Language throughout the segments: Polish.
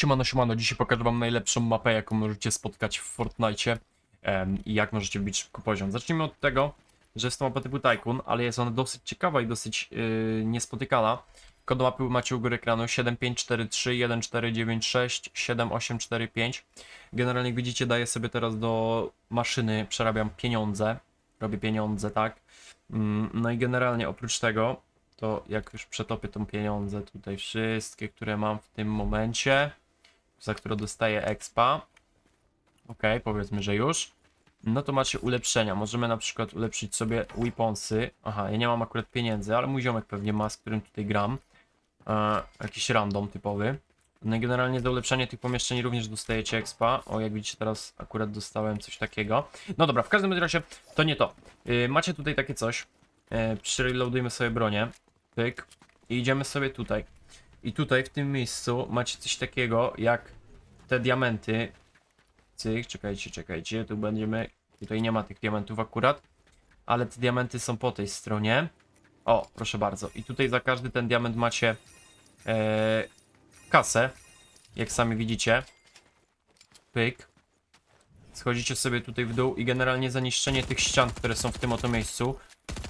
Siemano, siemano, dzisiaj pokażę wam najlepszą mapę, jaką możecie spotkać w Fortnite i jak możecie wbić szybko poziom. Zacznijmy od tego, że jest to mapa typu Tycoon, ale jest ona dosyć ciekawa i dosyć yy, niespotykana. Kod mapy macie u góry ekranu 7543 1496 7845. Generalnie jak widzicie daję sobie teraz do maszyny, przerabiam pieniądze, robię pieniądze, tak? Mm, No i generalnie oprócz tego, to jak już przetopię tą pieniądze tutaj wszystkie, które mam w tym momencie, za które dostaję expa, ok, powiedzmy, że już, no to macie ulepszenia. Możemy na przykład ulepszyć sobie weaponsy. Aha, ja nie mam akurat pieniędzy, ale mój ziomek pewnie ma, z którym tutaj gram. E, jakiś random typowy. No i generalnie za ulepszenie tych pomieszczeń również dostajecie expa. O, jak widzicie teraz akurat dostałem coś takiego. No dobra, w każdym razie to nie to. Yy, macie tutaj takie coś. Yy, sobie bronię. Pyk. I idziemy sobie tutaj. I tutaj w tym miejscu macie coś takiego jak te diamenty. Cyk, czekajcie, czekajcie. Tu będziemy. Tutaj nie ma tych diamentów akurat. Ale te diamenty są po tej stronie. O, proszę bardzo. I tutaj za każdy ten diament macie e, kasę. Jak sami widzicie. Pyk. Schodzicie sobie tutaj w dół i generalnie za niszczenie tych ścian, które są w tym oto miejscu,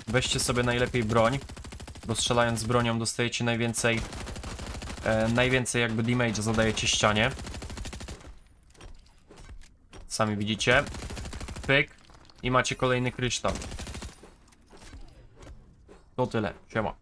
weźcie sobie najlepiej broń, bo strzelając z bronią dostajecie najwięcej e, najwięcej jakby damage zadajecie ścianie. Sami widzicie. Pyk. I macie kolejny kryształ. To tyle. Siema.